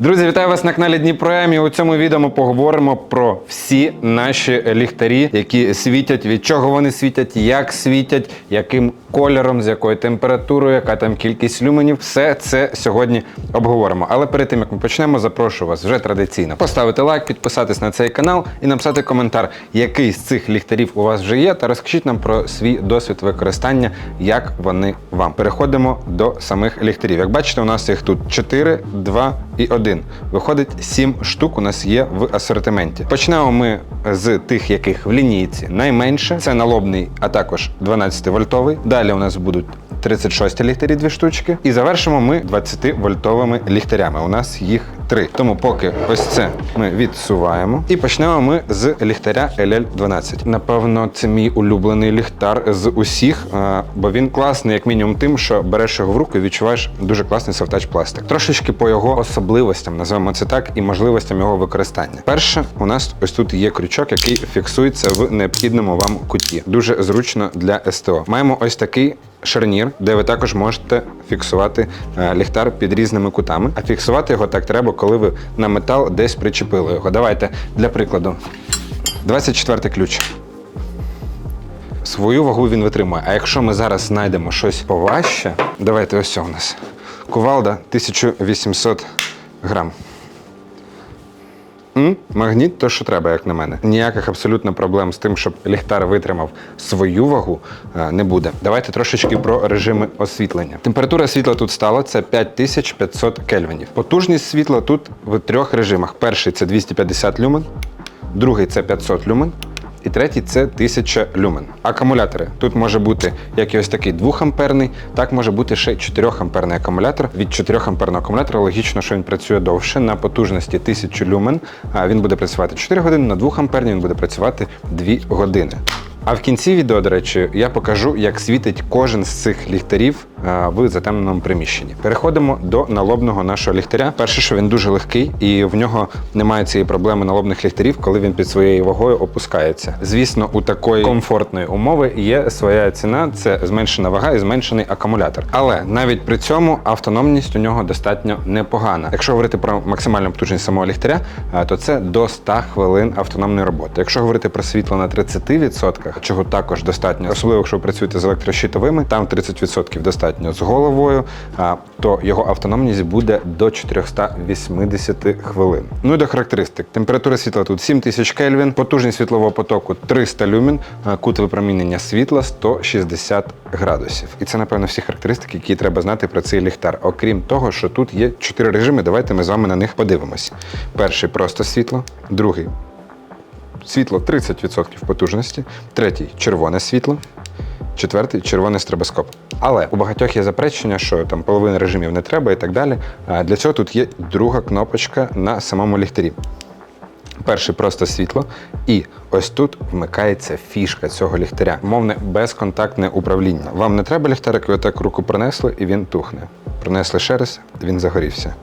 Друзі, вітаю вас на каналі Дніпро У цьому відео ми поговоримо про всі наші ліхтарі, які світять, від чого вони світять, як світять, яким кольором, з якою температурою, яка там кількість люменів. Все це сьогодні обговоримо. Але перед тим як ми почнемо, запрошую вас вже традиційно поставити лайк, підписатись на цей канал і написати коментар, який з цих ліхтарів у вас вже є, та розкажіть нам про свій досвід використання, як вони вам. Переходимо до самих ліхтарів. Як бачите, у нас їх тут 4, 2 і 1. Виходить 7 штук у нас є в асортименті. Почнемо ми з тих, яких в лінійці найменше. Це налобний, а також 12 вольтовий. Далі у нас будуть 36 ліхтарі, дві штучки. І завершимо ми 20 вольтовими ліхтарями. У нас їх три. Тому поки ось це ми відсуваємо. І почнемо ми з ліхтаря LL12. Напевно, це мій улюблений ліхтар з усіх, е, бо він класний, як мінімум, тим, що береш його в руку і відчуваєш дуже класний софтач пластик. Трошечки по його особливостям, називаємо це так, і можливостям його використання. Перше, у нас ось тут є крючок, який фіксується в необхідному вам куті. Дуже зручно для СТО. Маємо ось такий. Шарнір, де ви також можете фіксувати е, ліхтар під різними кутами. А фіксувати його так треба, коли ви на метал десь причепили його. Давайте для прикладу. 24 ключ. Свою вагу він витримує. А якщо ми зараз знайдемо щось поважче, давайте ось у нас. Кувалда 1800 грам. М? Магніт то, що треба, як на мене. Ніяких абсолютно проблем з тим, щоб ліхтар витримав свою вагу, е, не буде. Давайте трошечки про режими освітлення. Температура світла тут стала це 5500 кельвінів. Потужність світла тут в трьох режимах. Перший це 250 люмен, другий це 500 люмен. І третій це 1000 люмен. Акумулятори. Тут може бути як і ось такий 2-амперний, так може бути ще 4-амперний акумулятор. Від 4-амперного акумулятора логічно, що він працює довше на потужності 1000 люмен. А він буде працювати 4 години, на 2-амперній він буде працювати 2 години. А в кінці відео, до речі, я покажу, як світить кожен з цих ліхтарів в затемненому приміщенні. Переходимо до налобного нашого ліхтаря. Перше, що він дуже легкий, і в нього немає цієї проблеми налобних ліхтарів, коли він під своєю вагою опускається. Звісно, у такої комфортної умови є своя ціна, це зменшена вага і зменшений акумулятор. Але навіть при цьому автономність у нього достатньо непогана. Якщо говорити про максимальну потужність самого ліхтаря, то це до 100 хвилин автономної роботи. Якщо говорити про світло на 30%, чого також достатньо, особливо якщо ви працюєте з електрощитовими, там 30% достатньо з головою, то його автономність буде до 480 хвилин. Ну і до характеристик. Температура світла тут 7000 Кельвін, потужність світлового потоку 300 люмен, а, кут випромінення світла 160 градусів. І це, напевно, всі характеристики, які треба знати про цей ліхтар. Окрім того, що тут є 4 режими, давайте ми з вами на них подивимося. Перший просто світло, другий світло 30% потужності, третій червоне світло, четвертий червоний стробоскоп. Але у багатьох є заперечення, що там половини режимів не треба і так далі. Для цього тут є друга кнопочка на самому ліхтарі. Перший просто світло, і ось тут вмикається фішка цього ліхтаря. Мовне безконтактне управління. Вам не треба ліхтарик, ви отак руку принесли і він тухне. Принесли ще раз, він загорівся.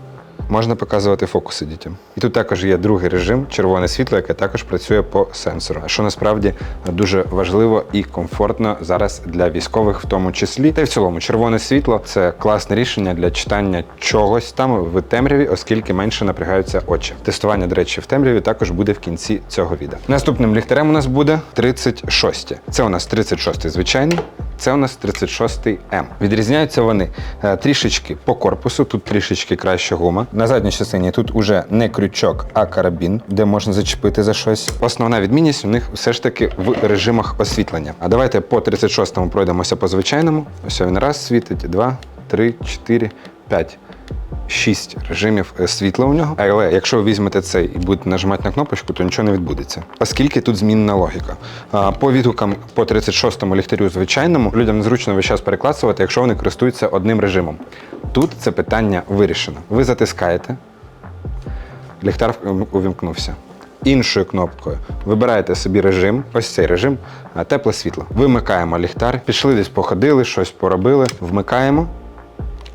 Можна показувати фокуси дітям. І тут також є другий режим червоне світло, яке також працює по сенсору, що насправді дуже важливо і комфортно зараз для військових, в тому числі. Та й в цілому, червоне світло це класне рішення для читання чогось там в темряві, оскільки менше напрягаються очі. Тестування, до речі, в темряві також буде в кінці цього відео. Наступним ліхтарем у нас буде 36. Це у нас 36 звичайний. Це у нас 36 М. Відрізняються вони е, трішечки по корпусу, тут трішечки краща гума. На задній частині тут уже не крючок, а карабін, де можна зачепити за щось. Основна відмінність у них все ж таки в режимах освітлення. А давайте по 36-му пройдемося по звичайному. Ось він раз світить, два, три, чотири, п'ять. Шість режимів е, світла у нього. Але якщо ви візьмете цей і будете нажимати на кнопочку, то нічого не відбудеться. Оскільки тут змінна логіка. По відгукам по 36-му ліхтарю звичайному людям незручно весь час переклацувати, якщо вони користуються одним режимом. Тут це питання вирішено. Ви затискаєте, ліхтар увімкнувся. Іншою кнопкою вибираєте собі режим, ось цей режим, тепле світло. Вимикаємо ліхтар, пішли десь походили, щось поробили, вмикаємо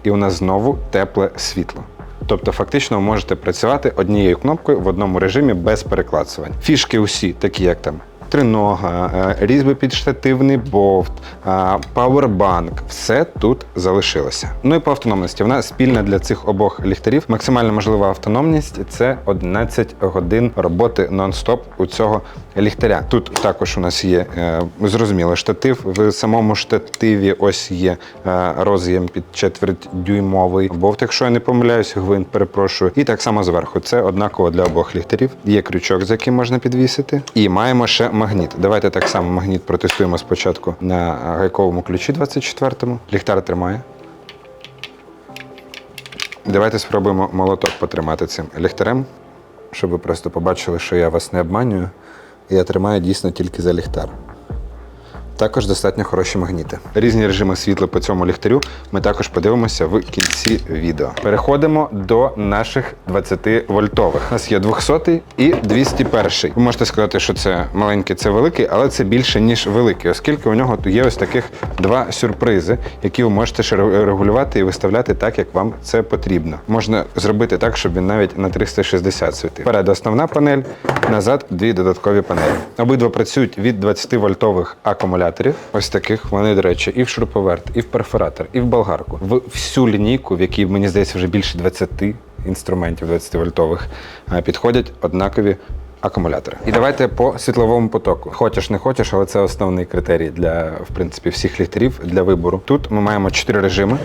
і у нас знову тепле світло. Тобто, фактично, ви можете працювати однією кнопкою в одному режимі без переклацувань. Фішки усі, такі як там тринога, е, різьби під штативний бовт, е, пауербанк. Все тут залишилося. Ну і по автономності. Вона спільна для цих обох ліхтарів. Максимально можлива автономність це 11 годин роботи нон-стоп у цього ліхтаря. Тут також у нас є е, зрозуміло штатив. В самому штативі ось є роз'єм під четверть дюймовий бовт, якщо я не помиляюсь, гвинт перепрошую. І так само зверху. Це однаково для обох ліхтарів. Є крючок, за яким можна підвісити. І маємо ще магніт. Давайте так само магніт протестуємо спочатку на гайковому ключі 24-му. Ліхтар тримає. Давайте спробуємо молоток потримати цим ліхтарем, щоб ви просто побачили, що я вас не обманюю. Я тримаю дійсно тільки за ліхтар. Також достатньо хороші магніти. Різні режими світла по цьому ліхтарю ми також подивимося в кінці відео. Переходимо до наших 20 вольтових. У нас є 200 і 201. Ви можете сказати, що це маленький, це великий, але це більше ніж великий, оскільки у нього є ось таких два сюрпризи, які ви можете регулювати і виставляти так, як вам це потрібно. Можна зробити так, щоб він навіть на 360 світив. Вперед основна панель, назад дві додаткові панелі. Обидва працюють від 20 вольтових акумуляторів. Ось таких вони, до речі, і в шуруповерт, і в перфоратор, і в болгарку. В всю лінійку, в якій мені здається вже більше 20 інструментів 20 вольтових, е, підходять однакові. Акумулятори. І давайте по світловому потоку. Хочеш, не хочеш, але це основний критерій для в принципі всіх ліхтарів для вибору. Тут ми маємо чотири режими.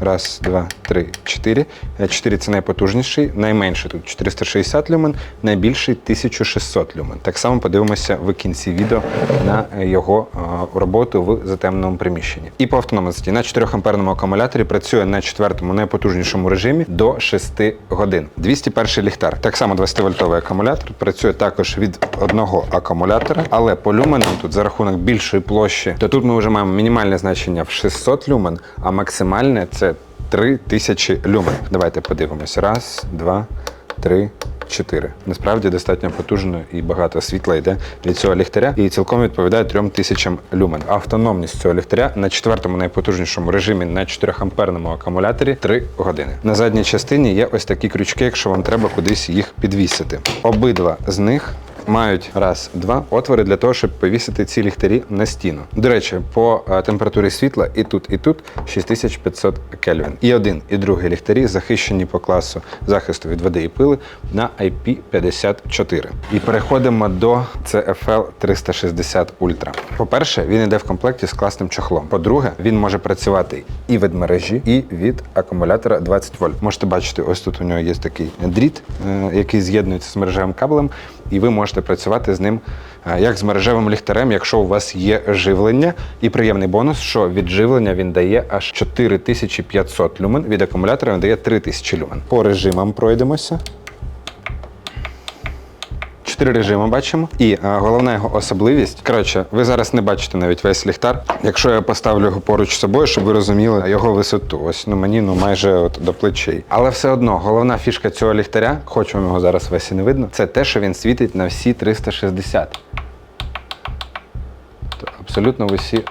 Раз, два, три, чотири. Е, Чотири це найпотужніший, найменший тут 460 люмен, найбільший 1600 люмен. Так само подивимося в кінці відео на е, його е, роботу в затемненому приміщенні. І по автономності на 4 амперному акумуляторі працює на четвертому найпотужнішому режимі до 6 годин. 201 ліхтар. Так само 20-вольтовий акумулятор. Працює також від одного акумулятора, але по люменам тут за рахунок більшої площі, то тут ми вже маємо мінімальне значення в 600 люмен, а максимальне це 3000 люмен. Давайте подивимося. Раз, два, три. Чотири. Насправді достатньо потужно і багато світла йде від цього ліхтаря і цілком відповідає 3000 люмен. Автономність цього ліхтаря на четвертому найпотужнішому режимі на 4 амперному акумуляторі 3 години. На задній частині є ось такі крючки, якщо вам треба кудись їх підвісити. Обидва з них мають раз, два отвори для того, щоб повісити ці ліхтарі на стіну. До речі, по е, температурі світла і тут, і тут 6500 Кельвін. І один, і другий ліхтарі захищені по класу захисту від води і пили на IP54. І переходимо до CFL 360 Ultra. По-перше, він йде в комплекті з класним чохлом. По-друге, він може працювати і від мережі, і від акумулятора 20 вольт. Можете бачити, ось тут у нього є такий дріт, е, який з'єднується з мережевим кабелем, і ви можете працювати з ним е, як з мережевим ліхтарем, якщо у вас є живлення. І приємний бонус, що від живлення він дає аж 4500 люмен, від акумулятора він дає 3000 люмен. По режимам пройдемося. Чотири режими бачимо. І е, головна його особливість. Коротше, ви зараз не бачите навіть весь ліхтар. Якщо я поставлю його поруч з собою, щоб ви розуміли його висоту. Ось ну мені ну майже от до плечей. Але все одно головна фішка цього ліхтаря, хоч вам його зараз весь і не видно, це те, що він світить на всі 360. Тобто Абсолютно в усі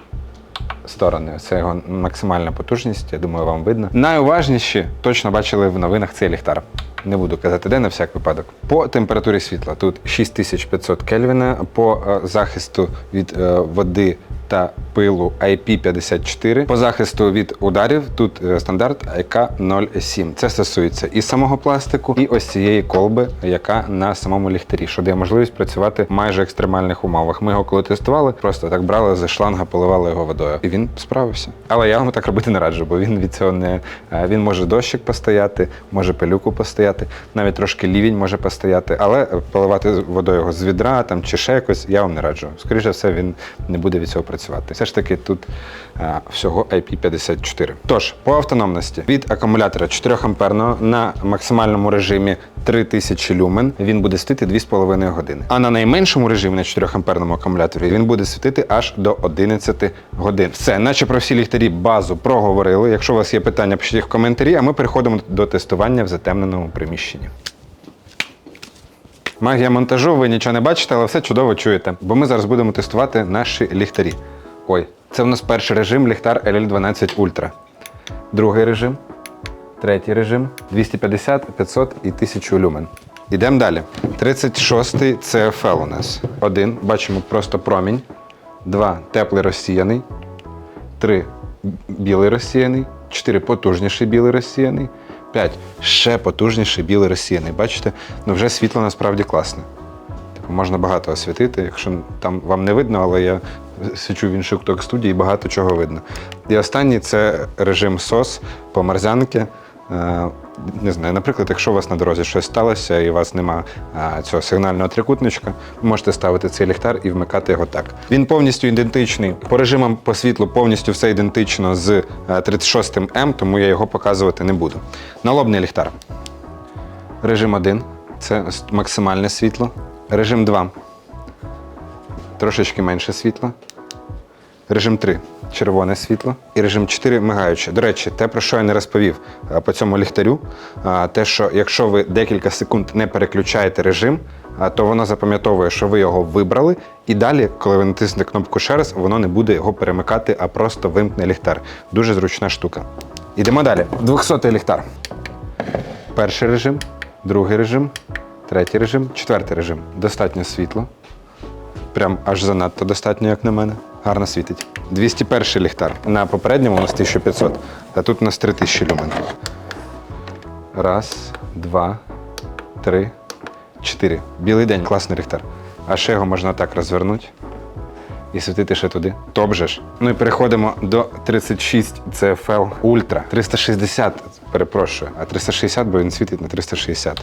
сторони. Це його максимальна потужність, я думаю, вам видно. Найуважніші точно бачили в новинах цей ліхтар. Не буду казати, де на всяк випадок. По температурі світла тут 6500 Кельвіна, по е, захисту від е, води та пилу IP54. По захисту від ударів тут е, стандарт IK07. Це стосується і самого пластику, і ось цієї колби, яка на самому ліхтарі, що дає можливість працювати в майже екстремальних умовах. Ми його коли тестували, просто так брали з шланга, поливали його водою, і він справився. Але я вам так робити не раджу, бо він від цього не е, він може дощик постояти, може пилюку постояти, навіть трошки лівень може постояти, але поливати водою його з відра там чи ще якось я вам не раджу. Скоріше все, він не буде від цього працювати. Ж таки тут е, всього IP54. Тож, по автономності від акумулятора 4 амперного на максимальному режимі 3000 люмен він буде світити 2,5 години. А на найменшому режимі на 4 амперному акумуляторі він буде світити аж до 11 годин. Все, наче про всі ліхтарі базу проговорили. Якщо у вас є питання, пишіть їх в коментарі, а ми переходимо до тестування в затемненому приміщенні. Магія монтажу, ви нічого не бачите, але все чудово чуєте. Бо ми зараз будемо тестувати наші ліхтарі. Ой, це у нас перший режим ліхтар LL12 Ultra. Другий режим, третій режим 250, 500 і 1000 люмен. Ідемо далі. 36-й CFL у нас. Один. Бачимо просто промінь. Два теплий розсіяний. Три білий розсіяний. Чотири потужніший білий розсіяний. П'ять ще потужніший білий розсіяний. Бачите? Ну вже світло насправді класне. Типу, можна багато освітити, якщо там вам не видно, але я свічу в інший куток студії, багато чого видно. І останній це режим SOS по марзянки. Е, Не знаю, наприклад, якщо у вас на дорозі щось сталося і у вас нема цього сигнального трикутничка, ви можете ставити цей ліхтар і вмикати його так. Він повністю ідентичний. По режимам по світлу повністю все ідентично з 36М, тому я його показувати не буду. Налобний ліхтар. Режим 1 це максимальне світло. Режим 2 трошечки менше світла. Режим 3 червоне світло. І режим 4 мигаюче. До речі, те, про що я не розповів по цьому ліхтарю, те, що якщо ви декілька секунд не переключаєте режим, то воно запам'ятовує, що ви його вибрали, і далі, коли ви натиснете кнопку ще раз, воно не буде його перемикати, а просто вимкне ліхтар. Дуже зручна штука. Ідемо далі. 200-й ліхтар. Перший режим, другий режим, третій режим, четвертий режим. Достатньо світло. Прям аж занадто достатньо, як на мене. Гарно світить. 201 ліхтар. На попередньому у нас 1500, а тут у нас 3000 люмен. Раз, два, три, чотири. Білий день, класний ліхтар. А ще його можна так розвернути і світити ще туди. Топ ж. Ну і переходимо до 36 CFL Ultra. 360, перепрошую, а 360, бо він світить на 360.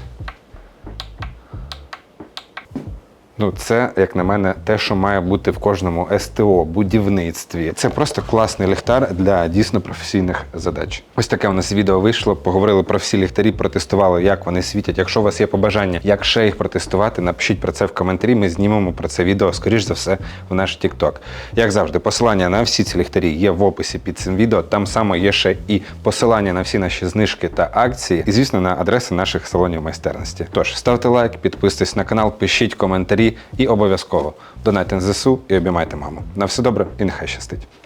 Ну, це, як на мене, те, що має бути в кожному СТО, будівництві. Це просто класний ліхтар для дійсно професійних задач. Ось таке у нас відео вийшло. Поговорили про всі ліхтарі, протестували, як вони світять. Якщо у вас є побажання, як ще їх протестувати, напишіть про це в коментарі. Ми знімемо про це відео, скоріш за все, в наш TikTok. Як завжди, посилання на всі ці ліхтарі є в описі під цим відео. Там само є ще і посилання на всі наші знижки та акції, і звісно на адреси наших салонів майстерності. Тож ставте лайк, підписуйтесь на канал, пишіть коментарі і обов'язково донайте на ЗСУ і обіймайте маму. На все добре і нехай щастить.